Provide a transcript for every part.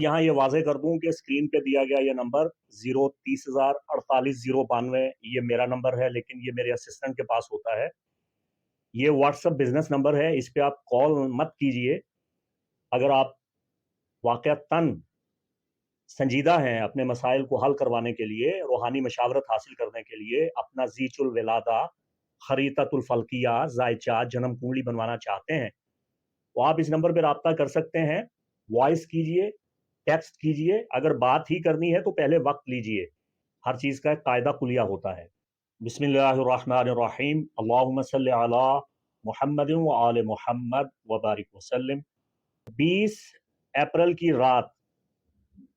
یہاں یہ واضح کر دوں کہ اسکرین پہ دیا گیا یہ نمبر زیرو تیس ہزار اڑتالیس زیرو بانوے، یہ میرا نمبر ہے، لیکن یہ میرے اسسٹنٹ کے پاس ہوتا ہے۔ یہ واٹس اپ بزنس نمبر ہے، اس پہ آپ کال مت کیجیے۔ اگر آپ واقع تن سنجیدہ ہیں اپنے مسائل کو حل کروانے کے لیے، روحانی مشاورت حاصل کرنے کے لیے، اپنا زیچ الولادہ خریطت الفلقیہ زائچہ جنم کنڈلی بنوانا چاہتے ہیں، تو آپ اس نمبر پہ رابطہ کر سکتے ہیں۔ وائس کیجیے۔ ٹیکسٹ کیجیے، اگر بات ہی کرنی ہے تو پہلے وقت لیجیے۔ ہر چیز کا ایک قاعدہ کلیہ ہوتا ہے۔ بسم اللہ الرحمن الرحیم۔ اللہم صلی علی محمد و آل محمد وبارک وسلم۔ بیس اپریل کی رات،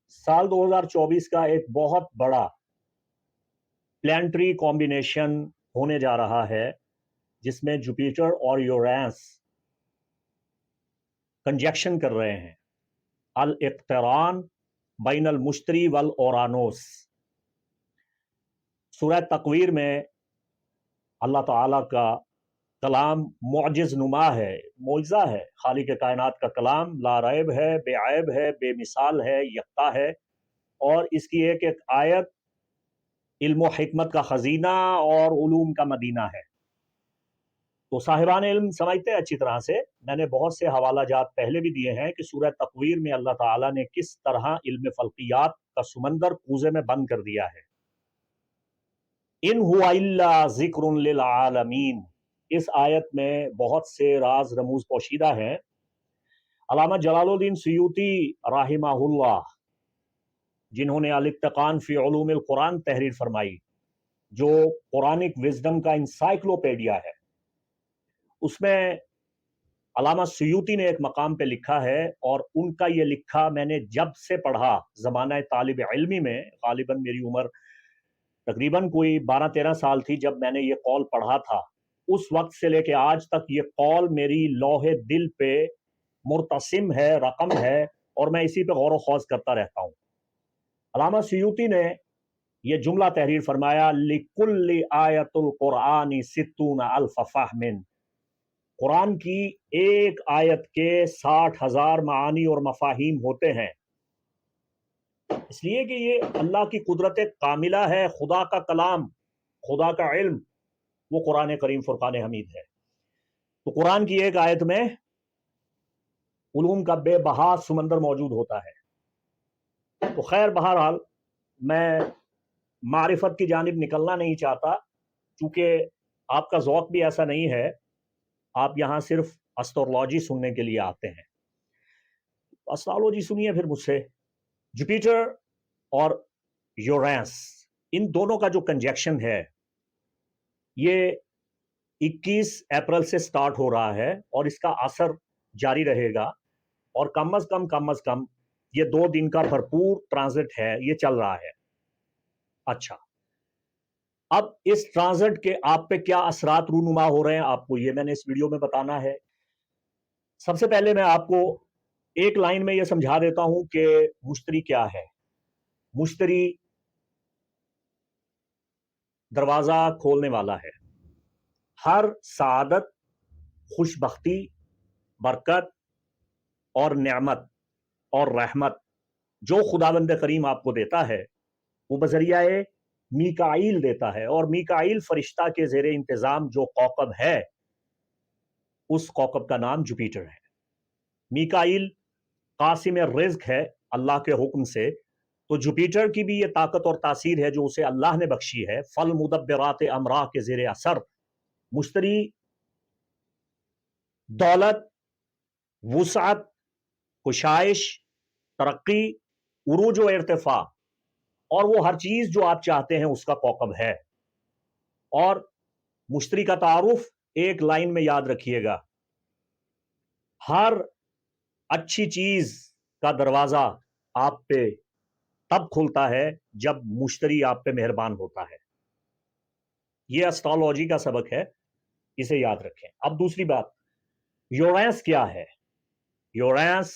سال دو ہزار چوبیس کا ایک بہت بڑا پلانٹری کمبینیشن ہونے جا رہا ہے، جس میں جوپیٹر اور یورینس کنجیکشن کر رہے ہیں۔ الاقتران بین المشتری والاورانوس سورہ تقویر میں اللہ تعالیٰ کا کلام معجز نما ہے، معجزہ ہے۔ خالق کائنات کا کلام لا ریب ہے، بے عیب ہے، بے مثال ہے، یکتا ہے۔ اور اس کی ایک ایک آیت علم و حکمت کا خزینہ اور علوم کا مدینہ ہے۔ تو صاحبان علم سمجھتے ہیں اچھی طرح سے، میں نے بہت سے حوالہ جات پہلے بھی دیے ہیں کہ سورہ تقویر میں اللہ تعالیٰ نے کس طرح علم فلقیات کا سمندر کوزے میں بند کر دیا ہے۔ ان ہوا اللہ ذکر للعالمین۔ اس آیت میں بہت سے راز رموز پوشیدہ ہیں۔ علامہ جلال الدین سیوتی رحمہ اللہ، جنہوں نے الاتقان فی علوم القرآن تحریر فرمائی، جو قرآنک وزڈم کا انسائکلوپیڈیا ہے۔ اس میں علامہ سیوتی نے ایک مقام پہ لکھا ہے اور ان کا یہ لکھا میں نے جب سے پڑھا زمانہ طالب علمی میں، غالباً میری عمر تقریباً کوئی بارہ تیرہ سال تھی جب میں نے یہ قول پڑھا تھا۔ اس وقت سے لے کے آج تک یہ قول میری لوہے دل پہ مرتسم ہے، رقم ہے اور میں اسی پہ غور و خوض کرتا رہتا ہوں۔ علامہ سیوتی نے یہ جملہ تحریر فرمایا لِكُلِّ آیت القرآن ستون الف فہمن قرآن کی ایک آیت کے ساٹھ ہزار معانی اور مفاہیم ہوتے ہیں۔ اس لیے کہ یہ اللہ کی قدرت کاملہ ہے، خدا کا کلام، خدا کا علم، وہ قرآن کریم فرقان حمید ہے۔ تو قرآن کی ایک آیت میں علوم کا بے بہا سمندر موجود ہوتا ہے۔ تو خیر، بہرحال میں معرفت کی جانب نکلنا نہیں چاہتا، چونکہ آپ کا ذوق بھی ایسا نہیں ہے۔ آپ یہاں صرف اسٹرولوجی سننے کے لیے آتے ہیں۔ اسٹرالوجی سنیے پھر مجھ سے۔ جوپیٹر اور یورینس ان دونوں کا جو کنجیکشن ہے، یہ اکیس اپریل سے سٹارٹ ہو رہا ہے اور اس کا اثر جاری رہے گا۔ اور کم از کم کم از کم، یہ دو دن کا بھرپور ٹرانزٹ ہے، یہ چل رہا ہے۔ اچھا۔ اب اس ٹرانزٹ کے آپ پہ کیا اثرات رونما ہو رہے ہیں؟ آپ کو یہ میں نے اس ویڈیو میں بتانا ہے۔ سب سے پہلے میں آپ کو ایک لائن میں یہ سمجھا دیتا ہوں کہ مشتری کیا ہے۔ مشتری دروازہ کھولنے والا ہے۔ ہر سعادت خوش بختی برکت اور نعمت اور رحمت جو خدا بند کریم آپ کو دیتا ہے، وہ بذریعہ میکائیل دیتا ہے اور میکائیل فرشتہ کے زیر انتظام جو کوکب ہے، اس کوکب کا نام جوپیٹر ہے۔ میکائیل قاسم رزق ہے اللہ کے حکم سے۔ تو جوپیٹر کی بھی یہ طاقت اور تاثیر ہے جو اسے اللہ نے بخشی ہے۔ فل مدبرات امراہ کے زیر اثر۔ مشتری، دولت، وسعت، کشائش، ترقی، عروج و ارتفاع۔ اور وہ ہر چیز جو آپ چاہتے ہیں اس کا کوکب ہے۔ اور مشتری کا تعارف ایک لائن میں یاد رکھیے گا۔ ہر اچھی چیز کا دروازہ آپ پہ تب کھلتا ہے جب مشتری آپ پہ مہربان ہوتا ہے۔ یہ اسٹرالوجی کا سبق ہے، اسے یاد رکھیں۔ اب دوسری بات، یورینس کیا ہے؟ یورینس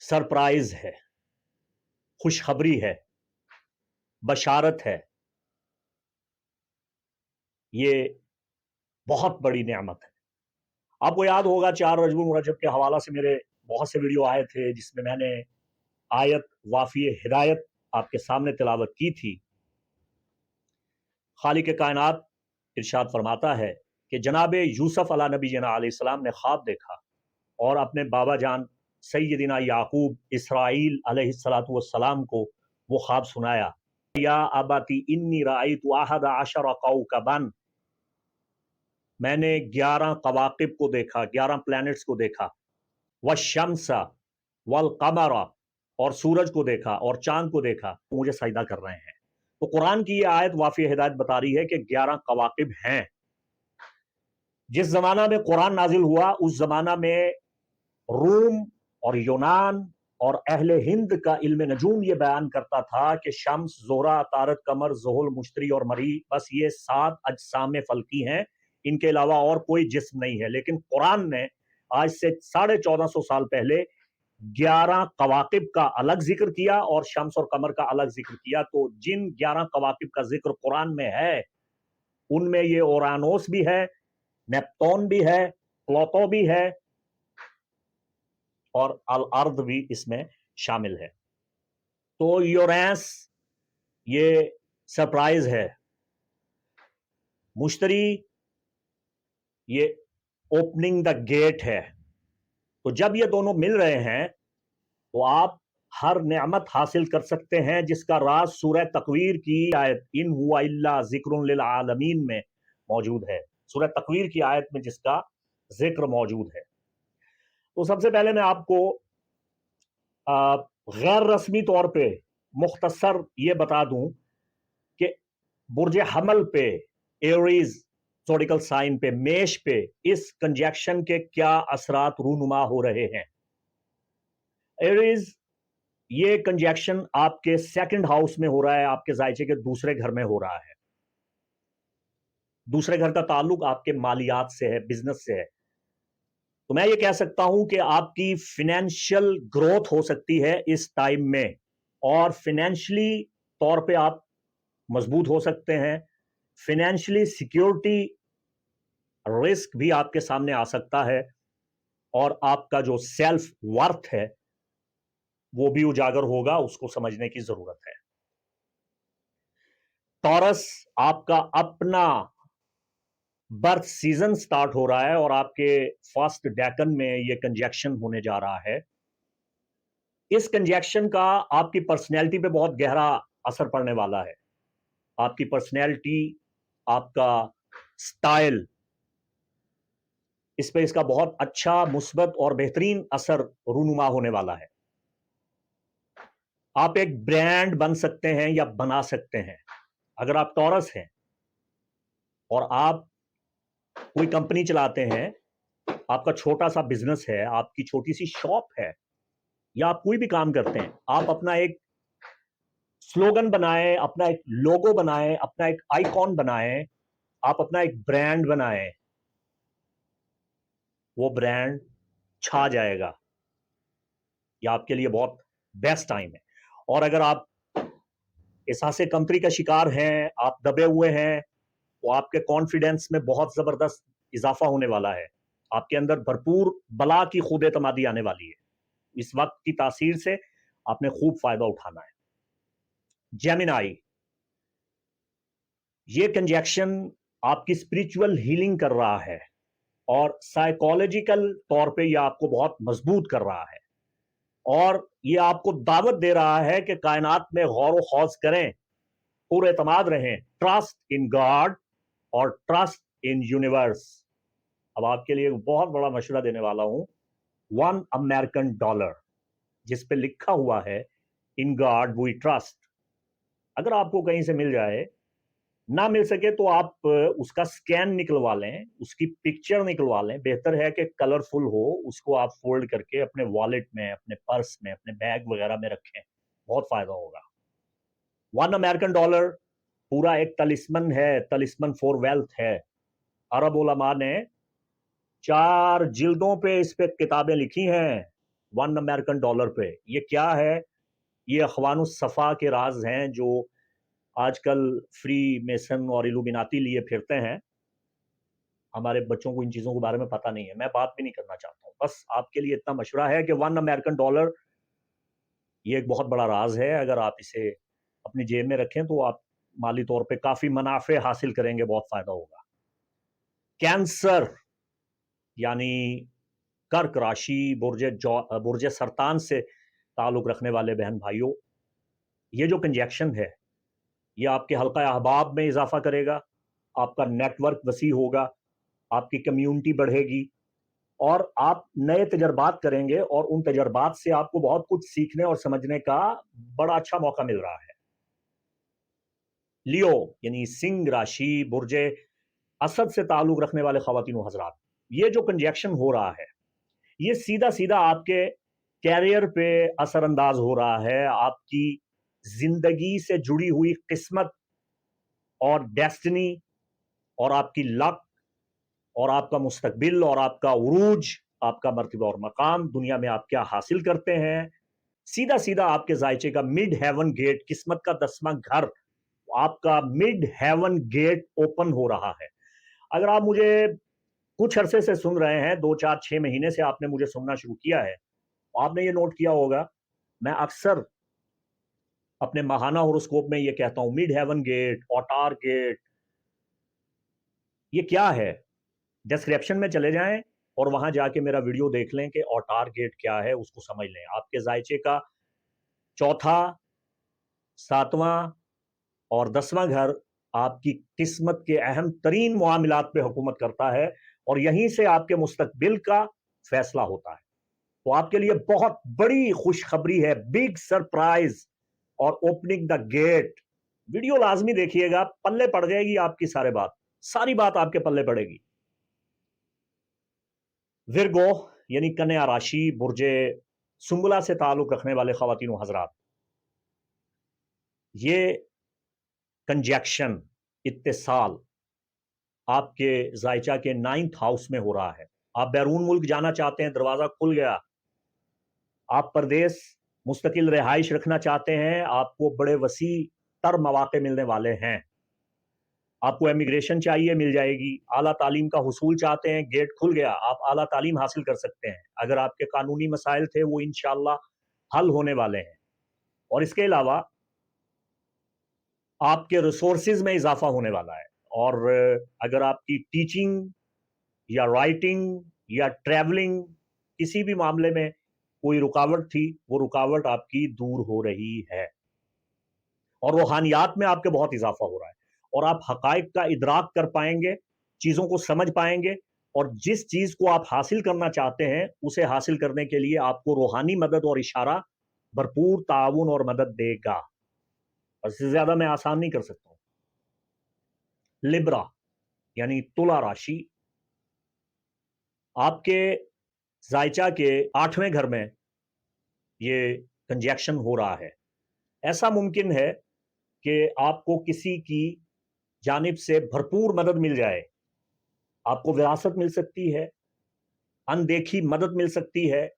سرپرائز ہے۔ خوشخبری ہے، بشارت ہے۔ یہ بہت بڑی نعمت ہے۔ آپ کو یاد ہوگا چار رجب مرجب کے حوالہ سے میرے بہت سے ویڈیو آئے تھے جس میں میں نے آیت وافی ہدایت آپ کے سامنے تلاوت کی تھی۔ خالق کائنات ارشاد فرماتا ہے کہ جناب یوسف علیہ نبی جنا علیہ السلام نے خواب دیکھا اور اپنے بابا جان سیدنا یعقوب اسرائیل علیہ السلاۃ والسلام کو وہ خواب سنایا۔ یا آباتی انی رائت واحد عشر قوکبن میں نے گیارہ قواقب کو دیکھا، گیارہ پلانٹس کو دیکھا۔ والشمس والقمر اور سورج کو دیکھا اور چاند کو دیکھا۔ مجھے سجدہ کر رہے ہیں۔ تو قرآن کی یہ آیت وافی ہدایت بتا رہی ہے کہ گیارہ قواقب ہیں۔ جس زمانہ میں قرآن نازل ہوا، اس زمانہ میں روم اور یونان اور اہل ہند کا علم نجوم یہ بیان کرتا تھا کہ شمس زہرہ تارت کمر زحل مشتری اور مری بس یہ سات اجسام فلکی ہیں۔ ان کے علاوہ اور کوئی جسم نہیں ہے۔ لیکن قرآن نے آج سے ساڑھے چودہ سو سال پہلے گیارہ قواقب کا الگ ذکر کیا اور شمس اور کمر کا الگ ذکر کیا۔ تو جن گیارہ قواقب کا ذکر قرآن میں ہے، ان میں یہ اورانوس بھی ہے، نیپتون بھی ہے، پلوتو بھی ہے اور الارض بھی اس میں شامل ہے۔ تو یورینس یہ سرپرائز ہے۔ مشتری یہ اوپننگ دا گیٹ ہے۔ تو جب یہ دونوں مل رہے ہیں تو آپ ہر نعمت حاصل کر سکتے ہیں جس کا راز سورہ تقویر کی آیت ان ہوا اللہ ذکر للعالمین میں موجود ہے۔ سورہ تقویر کی آیت میں جس کا ذکر موجود ہے۔ تو سب سے پہلے میں آپ کو غیر رسمی طور پہ مختصر یہ بتا دوں کہ برج حمل پہ ایوریز زوڈیکل سائن پہ، میش پہ اس کنجیکشن کے کیا اثرات رونما ہو رہے ہیں؟ ایریز، یہ کنجیکشن آپ کے سیکنڈ ہاؤس میں ہو رہا ہے، آپ کے زائچے کے دوسرے گھر میں ہو رہا ہے۔ دوسرے گھر کا تعلق آپ کے مالیات سے ہے، بزنس سے ہے۔ تو میں یہ کہہ سکتا ہوں کہ آپ کی فینینشل گروتھ ہو سکتی ہے اس ٹائم میں اور فینینشلی طور پہ آپ مضبوط ہو سکتے ہیں فینینشلی سیکیورٹی رسک بھی آپ کے سامنے آ سکتا ہے اور آپ کا جو سیلف ورتھ ہے وہ بھی اجاگر ہوگا، اس کو سمجھنے کی ضرورت ہے۔ ٹورس آپ کا اپنا برتھ سیزن سٹارٹ ہو رہا ہے اور آپ کے فرسٹ ڈیکن میں یہ کنجیکشن ہونے جا رہا ہے۔ اس کنجیکشن کا آپ کی پرسنالٹی پہ بہت گہرا اثر پڑنے والا ہے۔ آپ کی پرسنالٹی، آپ کا سٹائل، اس پہ اس کا بہت اچھا مثبت اور بہترین اثر رونما ہونے والا ہے۔ آپ ایک برانڈ بن سکتے ہیں یا بنا سکتے ہیں۔ اگر آپ ٹورس ہیں اور آپ کوئی کمپنی چلاتے ہیں، آپ کا چھوٹا سا بزنس ہے، آپ کی چھوٹی سی شاپ ہے، یا آپ کوئی بھی کام کرتے ہیں، آپ اپنا ایک سلوگن بنائیں، اپنا ایک لوگو بنائیں، اپنا ایک آئیکن بنائیں، آپ اپنا ایک برانڈ بنائیں، وہ برانڈ چھا جائے گا۔ یہ آپ کے لیے بہت بیسٹ ٹائم ہے۔ اور اگر آپ احساس کمپنی کا شکار ہیں، آپ دبے ہوئے ہیں تو آپ کے کانفیڈنس میں بہت زبردست اضافہ ہونے والا ہے۔ آپ کے اندر بھرپور بلا کی خود اعتمادی آنے والی ہے۔ اس وقت کی تاثیر سے آپ نے خوب فائدہ اٹھانا ہے۔ جیمن آئی یہ کنجیکشن آپ کی اسپرچل ہیلنگ کر رہا ہے اور سائیکولوجیکل طور پہ یہ آپ کو بہت مضبوط کر رہا ہے۔ اور یہ آپ کو دعوت دے رہا ہے کہ کائنات میں غور و خوض کریں پورے اعتماد رہیں ٹرسٹ ان گاڈ اور ٹرسٹ ان یونیورس اب آپ کے لیے بہت بڑا مشورہ دینے والا ہوں ون امیرکن ڈالر جس پہ لکھا ہوا ہے ان گاڈ وی ٹرسٹ اگر آپ کو کہیں سے مل جائے، نہ مل سکے تو آپ اس کا سکین نکلوا لیں، اس کی پکچر نکلوا لیں۔ بہتر ہے کہ کلرفل ہو، اس کو آپ فولڈ کر کے اپنے والٹ میں، اپنے پرس میں، اپنے بیگ وغیرہ میں رکھیں۔ بہت فائدہ ہوگا۔ ون امیرکن ڈالر پورا ایک تلسمن ہے تلسمن فور ویلتھ ہے۔ عرب علماء نے چار جلدوں پہ اس پہ کتابیں لکھی ہیں ون امیرکن ڈالر پہ۔ یہ کیا ہے؟ یہ اخوان الصفا کے راز ہیں جو آج کل فری میسن اور الومناتی لیے پھرتے ہیں۔ ہمارے بچوں کو ان چیزوں کے بارے میں پتہ نہیں ہے۔ میں بات بھی نہیں کرنا چاہتا ہوں۔ بس آپ کے لیے اتنا مشورہ ہے کہ ون امریکن ڈالر یہ ایک بہت بڑا راز ہے۔ اگر آپ اسے اپنی جیب میں رکھیں تو آپ مالی طور پہ کافی منافع حاصل کریں گے، بہت فائدہ ہوگا۔ کینسر یعنی کرک راشی، برج برج سرطان سے تعلق رکھنے والے بہن بھائیوں، یہ جو کنجیکشن ہے، یہ آپ کے حلقہ احباب میں اضافہ کرے گا، آپ کا نیٹ ورک وسیع ہوگا، آپ کی کمیونٹی بڑھے گی اور آپ نئے تجربات کریں گے اور ان تجربات سے آپ کو بہت کچھ سیکھنے اور سمجھنے کا بڑا اچھا موقع مل رہا ہے۔ لیو یعنی سنگ راشی برج اسد سے تعلق رکھنے والے خواتین و حضرات۔ یہ جو کنجیکشن ہو رہا ہے، یہ سیدھا سیدھا آپ کے کیریئر پہ اثر انداز ہو رہا ہے۔ آپ کی زندگی سے جڑی ہوئی قسمت اور ڈیسٹنی اور آپ کی لک اور آپ کا مستقبل اور آپ کا عروج، آپ کا مرتبہ اور مقام، دنیا میں آپ کیا حاصل کرتے ہیں؟ سیدھا سیدھا آپ کے ذائچے کا مڈ ہیون گیٹ قسمت کا دسواں گھر آپ کا مڈ ہیون گیٹ اوپن ہو رہا ہے۔ اگر آپ مجھے کچھ عرصے سے سن رہے ہیں، دو چار چھ مہینے سے آپ نے مجھے سننا شروع کیا ہے آپ نے یہ نوٹ کیا ہوگا۔ میں اکثر اپنے ماہانہ ہوروسکوپ میں یہ کہتا ہوں mid heaven gate outer gate یہ کیا ہے؟ ڈسکرپشن میں چلے جائیں اور وہاں جا کے میرا ویڈیو دیکھ لیں کہ اوٹار گیٹ کیا ہے، اس کو سمجھ لیں۔ آپ کے ذائچے کا چوتھا، ساتواں اور دسواں گھر آپ کی قسمت کے اہم ترین معاملات پہ حکومت کرتا ہے اور یہیں سے آپ کے مستقبل کا فیصلہ ہوتا ہے۔ تو آپ کے لیے بہت بڑی خوشخبری ہے بگ سرپرائز اور اوپننگ دا گیٹ ویڈیو لازمی دیکھیے گا، پلے پڑ جائے گی آپ کی سارے بات۔ ساری بات آپ کے پلے پڑے گی۔ ورگو یعنی کنیا راشی، برج سنگلا سے تعلق رکھنے والے خواتین و حضرات، یہ کنجیکشن اتصال. آپ کے ذائچہ کے نائنتھ ہاؤس میں ہو رہا ہے. آپ بیرون ملک جانا چاہتے ہیں، دروازہ کھل گیا. آپ پردیس مستقل رہائش رکھنا چاہتے ہیں، آپ کو بڑے وسیع تر مواقع ملنے والے ہیں. آپ کو امیگریشن چاہیے، مل جائے گی. اعلیٰ تعلیم کا حصول چاہتے ہیں گیٹ کھل گیا. آپ اعلیٰ تعلیم حاصل کر سکتے ہیں. اگر آپ کے قانونی مسائل تھے، وہ انشاءاللہ حل ہونے والے ہیں. اور اس کے علاوہ آپ کے ریسورسز میں اضافہ ہونے والا ہے۔ اور اگر آپ کی ٹیچنگ یا رائٹنگ یا ٹریولنگ کسی بھی معاملے میں کوئی رکاوٹ تھی، وہ رکاوٹ آپ کی دور ہو رہی ہے۔ اور روحانیات میں آپ کے بہت اضافہ ہو رہا ہے۔ اور آپ حقائق کا ادراک کر پائیں گے، چیزوں کو سمجھ پائیں گے۔ اور جس چیز کو آپ حاصل کرنا چاہتے ہیں، اسے حاصل کرنے کے لیے آپ کو روحانی مدد اور اشارہ بھرپور تعاون اور مدد دے گا۔ اس سے زیادہ میں آسان نہیں کر سکتا ہوں۔ لبرا یعنی تلا راشی، آپ کے ذائچہ کے آٹھویں گھر میں یہ کنجیکشن ہو رہا ہے۔ ایسا ممکن ہے کہ آپ کو کسی کی جانب سے بھرپور مدد مل جائے۔ آپ کو وراثت مل سکتی ہے، اندیکھی مدد مل سکتی ہے،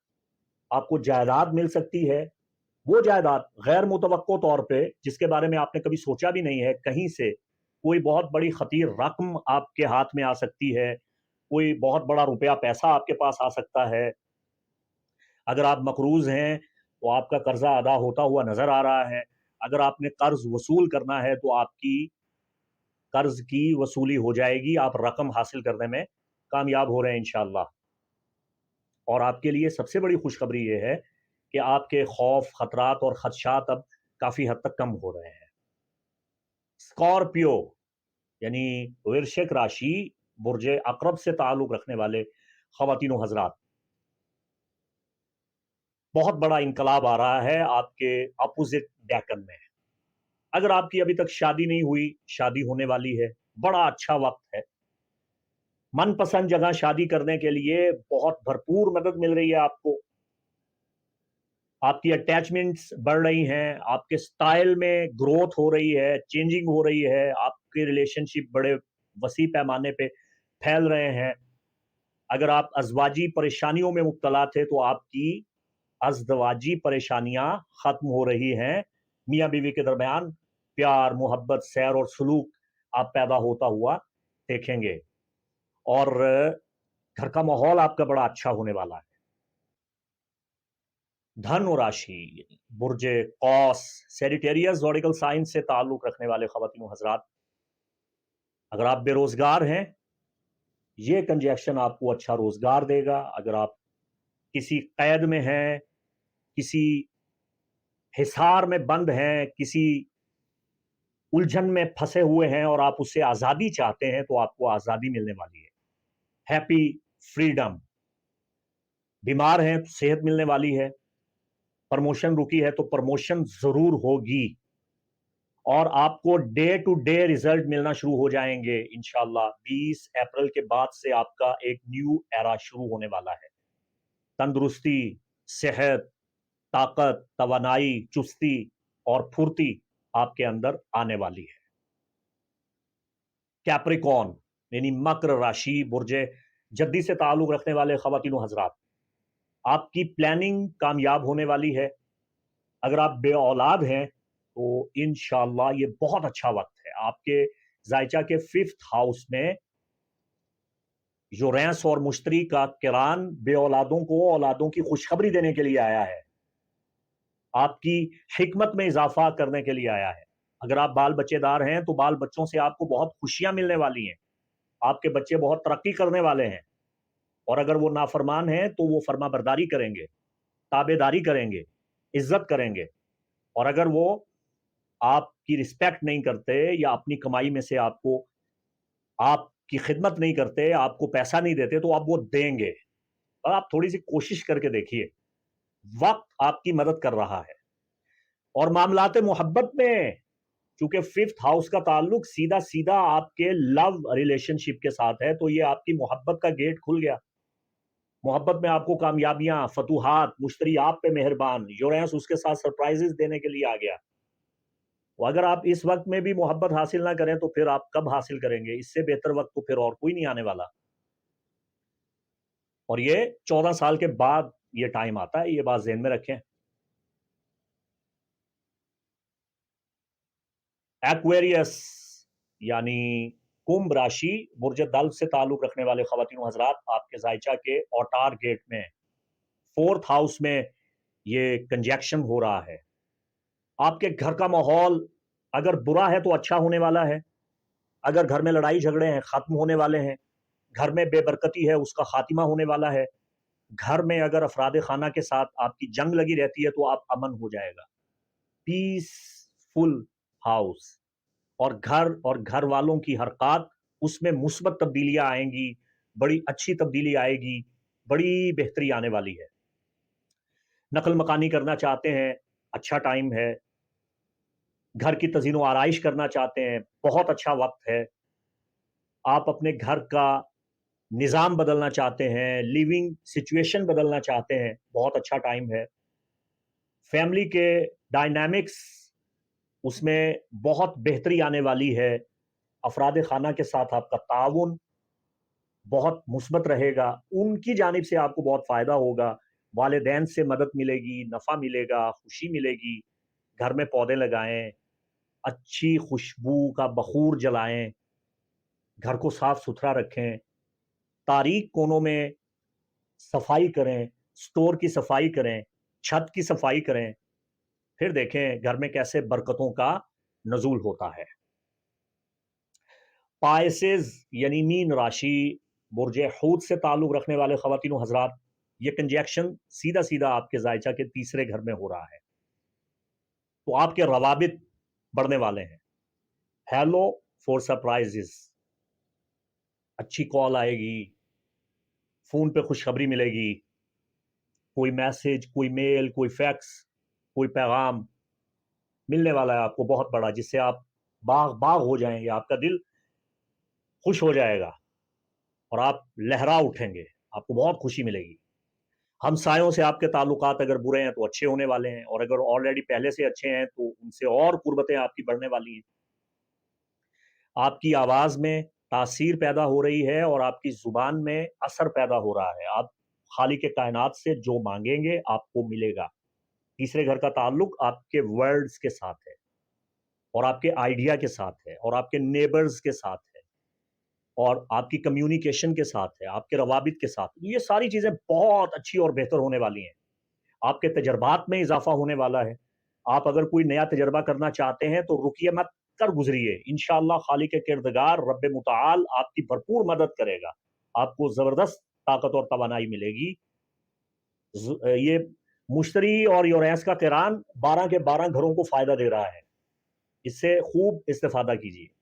آپ کو جائیداد مل سکتی ہے۔ وہ جائیداد غیر متوقع طور پہ، جس کے بارے میں آپ نے کبھی سوچا بھی نہیں ہے کہیں سے، کوئی بہت بڑی خطیر رقم آپ کے ہاتھ میں آ سکتی ہے، کوئی بہت بڑا روپیہ پیسہ آپ کے پاس آ سکتا ہے۔ اگر آپ مقروض ہیں تو آپ کا قرضہ ادا ہوتا ہوا نظر آ رہا ہے۔ اگر آپ نے قرض وصول کرنا ہے تو آپ کی قرض کی وصولی ہو جائے گی، آپ رقم حاصل کرنے میں کامیاب ہو رہے ہیں انشاءاللہ۔ اور آپ کے لیے سب سے بڑی خوشخبری یہ ہے کہ آپ کے خوف، خطرات اور خدشات اب کافی حد تک کم ہو رہے ہیں۔ اسکارپیو یعنی ورشک راشی، برج اقرب سے تعلق رکھنے والے خواتین و حضرات۔ بہت بڑا انقلاب آ رہا ہے آپ کے اپوزٹ ڈیکن میں۔ اگر آپ کی ابھی تک شادی نہیں ہوئی، شادی ہونے والی ہے، بڑا اچھا وقت ہے۔ من پسند جگہ شادی کرنے کے لیے بہت بھرپور مدد مل رہی ہے آپ کو۔ آپ کی اٹیچمنٹس بڑھ رہی ہیں، آپ کے سٹائل میں گروتھ ہو رہی ہے چینجنگ ہو رہی ہے، آپ کے ریلیشن شپ بڑے وسیع پیمانے پہ پھیل رہے ہیں۔ اگر آپ ازواجی پریشانیوں میں مبتلا تھے تو آپ کی ازدواجی پریشانیاں ختم ہو رہی ہیں۔ میاں بیوی کے درمیان پیار، محبت، سیر اور سلوک آپ پیدا ہوتا ہوا دیکھیں گے۔ اور گھر کا ماحول آپ کا بڑا اچھا ہونے والا ہے۔ دھن و راشی یعنی برج قوس سیریٹیریس زوڈیکل سائنس سے تعلق رکھنے والے خواتین و حضرات۔ اگر آپ بے روزگار ہیں، یہ کنجیکشن آپ کو اچھا روزگار دے گا۔ اگر آپ کسی قید میں ہیں، کسی حصار میں بند ہیں، کسی الجھن میں پھنسے ہوئے ہیں اور آپ اس سے آزادی چاہتے ہیں، تو آپ کو آزادی ملنے والی ہے۔ ہیپی فریڈم بیمار ہیں تو صحت ملنے والی ہے۔ پرموشن رکی ہے تو پرموشن ضرور ہوگی اور آپ کو ڈے ٹو ڈے ریزلٹ ملنا شروع ہو جائیں گے انشاءاللہ بیس اپریل کے بعد سے آپ کا ایک نیو ایرا شروع ہونے والا ہے۔ تندرستی، صحت، طاقت، توانائی، چستی اور پھرتی آپ کے اندر آنے والی ہے۔ کیپریکون یعنی مکر راشی برج جدی سے تعلق رکھنے والے خواتین و حضرات آپ کی پلاننگ کامیاب ہونے والی ہے۔ اگر آپ بے اولاد ہیں تو انشاءاللہ یہ بہت اچھا وقت ہے۔ آپ کے زائچہ کے ففتھ ہاؤس میں یورینس اور مشتری کا کران بے اولادوں کو اولادوں کی خوشخبری دینے کے لیے آیا ہے، آپ کی حکمت میں اضافہ کرنے کے لیے آیا ہے۔ اگر آپ بال بچے دار ہیں تو بال بچوں سے آپ کو بہت خوشیاں ملنے والی ہیں۔ آپ کے بچے بہت ترقی کرنے والے ہیں۔ اور اگر وہ نافرمان ہیں تو وہ فرما برداری کریں گے تابے داری کریں گے، عزت کریں گے۔ اور اگر وہ آپ کی رسپیکٹ نہیں کرتے یا اپنی کمائی میں سے آپ کو، آپ کی خدمت نہیں کرتے، آپ کو پیسہ نہیں دیتے، تو آپ وہ دیں گے۔ اور آپ تھوڑی سی کوشش کر کے دیکھیے، وقت آپ کی مدد کر رہا ہے۔ اور معاملات محبت میں، چونکہ ففتھ ہاؤس کا تعلق سیدھا سیدھا آپ کے لو ریلیشن شپ کے ساتھ ہے، تو یہ آپ کی محبت کا گیٹ کھل گیا۔ محبت میں آپ کو کامیابیاں، فتوحات، مشتری آپ پہ مہربان یورینس اس کے ساتھ سرپرائزز دینے کے لیے آ گیا۔ اگر آپ اس وقت میں بھی محبت حاصل نہ کریں تو پھر آپ کب حاصل کریں گے؟ اس سے بہتر وقت تو پھر اور کوئی نہیں آنے والا۔ اور یہ چودہ سال کے بعد یہ ٹائم آتا ہے، یہ بات ذہن میں رکھیں۔ ایکویریس یعنی کمب راشی برج دل سے تعلق رکھنے والے خواتین حضرات آپ کے زائچہ کے اوٹار گیٹ میں، فورتھ ہاؤس میں یہ کنجیکشن ہو رہا ہے۔ آپ کے گھر کا ماحول اگر برا ہے تو اچھا ہونے والا ہے۔ اگر گھر میں لڑائی جھگڑے ہیں، ختم ہونے والے ہیں۔ گھر میں بے برکتی ہے، اس کا خاتمہ ہونے والا ہے۔ گھر میں اگر افراد خانہ کے ساتھ آپ کی جنگ لگی رہتی ہے تو آپ امن ہو جائے گا۔ پیس فل ہاؤس۔ اور گھر اور گھر والوں کی حرکات اس میں مثبت تبدیلیاں آئیں گی، بڑی اچھی تبدیلی آئے گی، بڑی بہتری آنے والی ہے۔ نقل مکانی کرنا چاہتے ہیں اچھا ٹائم ہے۔ گھر کی تزین و آرائش کرنا چاہتے ہیں، بہت اچھا وقت ہے۔ آپ اپنے گھر کا نظام بدلنا چاہتے ہیں لیونگ سچویشن بدلنا چاہتے ہیں، بہت اچھا ٹائم ہے۔ فیملی کے ڈائنامکس اس میں بہت بہتری آنے والی ہے۔ افراد خانہ کے ساتھ آپ کا تعاون بہت مثبت رہے گا۔ ان کی جانب سے آپ کو بہت فائدہ ہوگا۔ والدین سے مدد ملے گی، نفع ملے گا، خوشی ملے گی۔ گھر میں پودے لگائیں، اچھی خوشبو کا بخور جلائیں، گھر کو صاف ستھرا رکھیں تاریخ کونوں میں صفائی کریں، سٹور کی صفائی کریں، چھت کی صفائی کریں۔ پھر دیکھیں گھر میں کیسے برکتوں کا نزول ہوتا ہے۔ پائسز یعنی مین راشی، برج حود سے تعلق رکھنے والے خواتین و حضرات، یہ کنجیکشن سیدھا سیدھا آپ کے زائچہ کے تیسرے گھر میں ہو رہا ہے۔ تو آپ کے روابط بڑھنے والے ہیں۔ ہیلو فور سرپرائزز اچھی کال آئے گی۔ فون پہ خوشخبری ملے گی۔ کوئی میسج کوئی میل کوئی فیکس کوئی پیغام ملنے والا ہے آپ کو بہت بڑا، جس سے آپ باغ باغ ہو جائیں گے، آپ کا دل خوش ہو جائے گا اور آپ لہرا اٹھیں گے، آپ کو بہت خوشی ملے گی۔ ہم سایوں سے آپ کے تعلقات اگر برے ہیں تو اچھے ہونے والے ہیں، اور اگر آلریڈی پہلے سے اچھے ہیں تو ان سے اور قربتیں آپ کی بڑھنے والی ہیں۔ آپ کی آواز میں تاثیر پیدا ہو رہی ہے اور آپ کی زبان میں اثر پیدا ہو رہا ہے۔ آپ خالق کے کائنات سے جو مانگیں گے، آپ کو ملے گا۔ تیسرے گھر کا تعلق آپ کے ورڈز کے ساتھ ہے اور آپ کے آئیڈیا کے ساتھ ہے اور آپ کے نیبرز کے ساتھ ہے اور آپ کی کمیونیکیشن کے ساتھ ہے، آپ کے روابط کے ساتھ یہ ساری چیزیں بہت اچھی اور بہتر ہونے والی ہیں۔ آپ کے تجربات میں اضافہ ہونے والا ہے۔ آپ اگر کوئی نیا تجربہ کرنا چاہتے ہیں تو رکیے مت کر گزریے۔ انشاءاللہ خالق کردگار رب متعال آپ کی بھرپور مدد کرے گا۔ آپ کو زبردست طاقت اور توانائی ملے گی۔ یہ مشتری اور یوریس کا کران بارہ کے بارہ گھروں کو فائدہ دے رہا ہے۔ اس سے خوب استفادہ کیجیے۔